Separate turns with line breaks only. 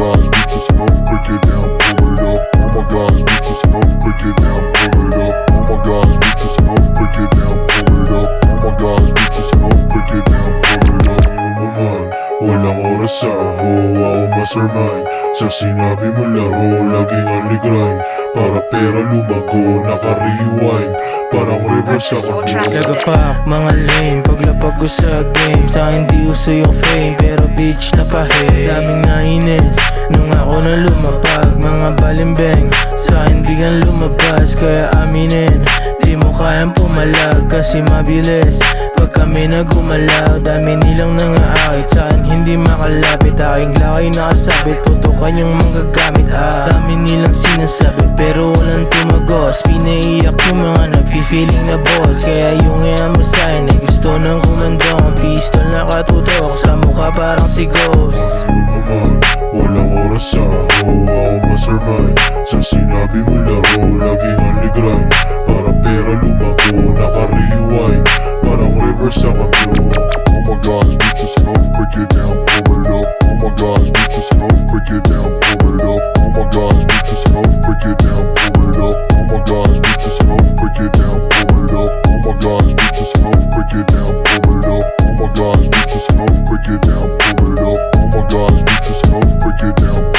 gosh, get your snuff, break it down, pull it up. Oh my gosh, get your snuff, break it down, pull it up. Oh my gosh, get your snuff, break it down, pull it up. Oh my gosh, get your snuff, break it down, pull it
up. Walang oras sa ako, ako mastermind Sa sinabi mo laro, laging only grind Para pera lumago, naka-rewind Parang reverse ako
Nagapak,
mga lame Paglapag ko sa game Sa hindi uso yung fame Pero bitch na lumapag Mga balimbeng. Sa hindi ka lumabas Kaya aminin. Di mo kayang pumalag Kasi mabilis. Pag kami nagumalaw Dami nilang nangaakit. Saan hindi makalapit Aking lakay nakasabit. Putukan yung manggagamit ah. Dami nilang sinasabi Pero walang tumagos. Pinaiyak yung mga nagpi-feeling na boss. Kaya yung iyan mo sa'kin Ay gusto ng kumandong Pistol na Sa mukha parang si Ghost
survive Sa sinabi mo laro, laging on grind Para pera lumako, naka-rewind Parang river sa kabyo
Oh my gosh, bitches love, break it down, pull it up. Oh my gosh, bitches love, break it down, pull it up. Oh my gosh, bitches love, break it down, pull it up. Oh my gosh, bitches love, break it down, pull it up. Oh my gosh, bitches love, break it down, pull it up. Oh my gosh, bitch, it's break it down, pull it up. Oh my gosh, bitch, it's break it down,